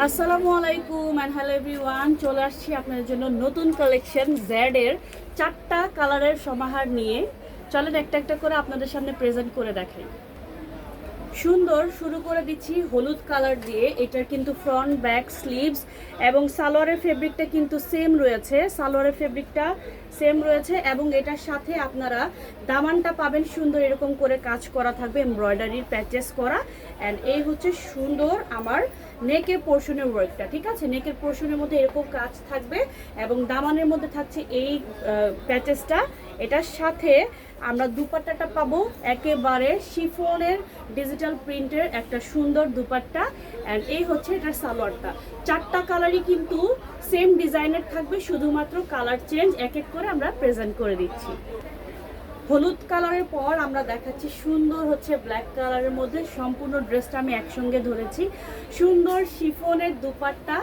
আসসালামু আলাইকুম and hello everyone চলে আসছি আপনাদের জন্য নতুন কালেকশন জেড এর চারটা কালারের সমাহার নিয়ে। চলেন একটা একটা করে আপনাদের সামনে প্রেজেন্ট করে দেখাই। সুন্দর, শুরু করে দিচ্ছি হলুদ কালার দিয়ে। এটার কিন্তু ফ্রন্ট ব্যাক স্লিভস এবং সালোয়ারের ফেব্রিকটা কিন্তু সেম রয়েছে। সালোয়ারের ফেব্রিকটা সেম রয়েছে এবং এটার সাথে আপনারা দামানটা পাবেন সুন্দর এরকম করে কাজ করা থাকবে এমব্রয়ডারির প্যাচেস করা। অ্যান্ড এই হচ্ছে সুন্দর আমার নেকের পোর্শনের ওয়ার্কটা ঠিক আছে? নেকের পোর্শনের মধ্যে এরকম কাজ থাকবে এবং দামানের মধ্যে থাকছে এই প্যাচেসটা এটার সাথে আমরা দুপাট্টাটা পাবো, একেবারে শিফনের ডিজিটাল প্রিন্টের একটা সুন্দর দুপাট্টা। অ্যান্ড এই হচ্ছে এটার সালোয়ারটা। চারটা কালারই কিন্তু সেম ডিজাইনের থাকবে, শুধুমাত্র কালার চেঞ্জ এক এক করে আমরা প্রেজেন্ট করে দিচ্ছি। হলুদ কালারের পর আমরা দেখাচ্ছি, সুন্দর হচ্ছে ব্ল্যাক কালারের মধ্যে। সম্পূর্ণ ড্রেসটা আমি একসঙ্গে ধরেছি। সুন্দর শিফনের দুপাট্টা।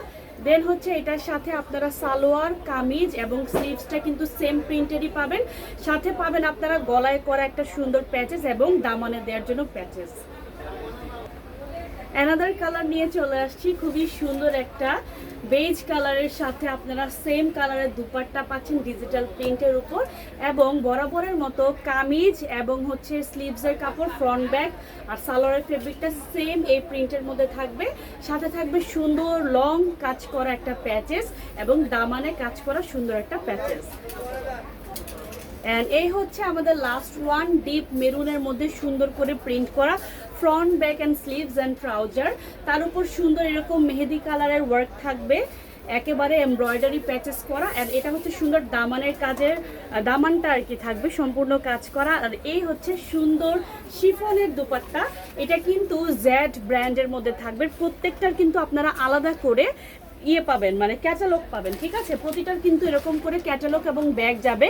দেন হচ্ছে এটার সাথে আপনারা সালোয়ার, কামিজ এবং স্লিভসটা কিন্তু সেম প্রিন্টেরই পাবেন। সাথে পাবেন আপনারা গলায় করা একটা সুন্দর প্যাচেস এবং দামানে দেওয়ার জন্য প্যাচেস অ্যানাদার কালার নিয়ে চলে আসছি, খুবই সুন্দর একটা বেজ কালারের সাথে আপনারা সেম কালারের দুপাট্টা পাচ্ছেন ডিজিটাল প্রিন্টের উপর এবং বরাবরের মতো কামিজ এবং হচ্ছে স্লিভসের কাপড় ফ্রন্ট ব্যাক আর সালোয়ারের ফেব্রিকটা সেম এই প্রিন্টের মধ্যে থাকবে। সাথে থাকবে সুন্দর লং কাজ করা একটা প্যাচেস এবং দামানে কাজ করা সুন্দর একটা প্যাচেস অ্যান্ড এই হচ্ছে আমাদের লাস্ট ওয়ান ডিপ মেরুনের মধ্যে সুন্দর করে প্রিন্ট করা front back and sleeves and trouser তার উপর সুন্দর এরকম মেহেদি কালারের ওয়ার্ক থাকবে। একেবারে এমব্রয়ডারি প্যাচেস করা। আর এটা হচ্ছে সুন্দর দামানের কাজের দামানটা আর কি থাকবে, সম্পূর্ণ কাজ করা। আর এই হচ্ছে সুন্দর শিফনের দুপাট্টা। এটা কিন্তু জেড ব্র্যান্ডের মধ্যে থাকবে। প্রত্যেকটার কিন্তু আপনারা আলাদা করে ইয়ে পাবেন মানে ক্যাটালগ পাবেন, ঠিক আছে? প্রতিটার কিন্তু এরকম করে ক্যাটালগ এবং ব্যাগ যাবে।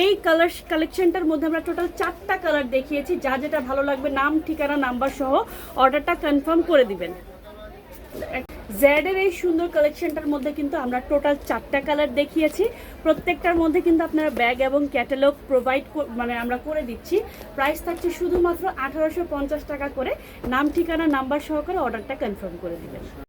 এই কালার কালেকশনটার মধ্যে আমরা টোটাল চারটা কালার দেখিয়েছি, যা যেটা ভালো লাগবে, নাম, ঠিকানা নাম্বার সহ অর্ডারটা কনফার্ম করে দিবেন। জ্যাডের এই সুন্দর কালেকশনটার মধ্যে কিন্তু আমরা টোটাল চারটা কালার দেখিয়েছি। প্রত্যেকটার মধ্যে কিন্তু আপনারা ব্যাগ এবং ক্যাটালগ প্রোভাইড মানে আমরা করে দিচ্ছি। প্রাইস থাকছে শুধুমাত্র আঠারোশো পঞ্চাশ টাকা করে। নাম, ঠিকানা নাম্বার সহকারে অর্ডারটা কনফার্ম করে দিবেন।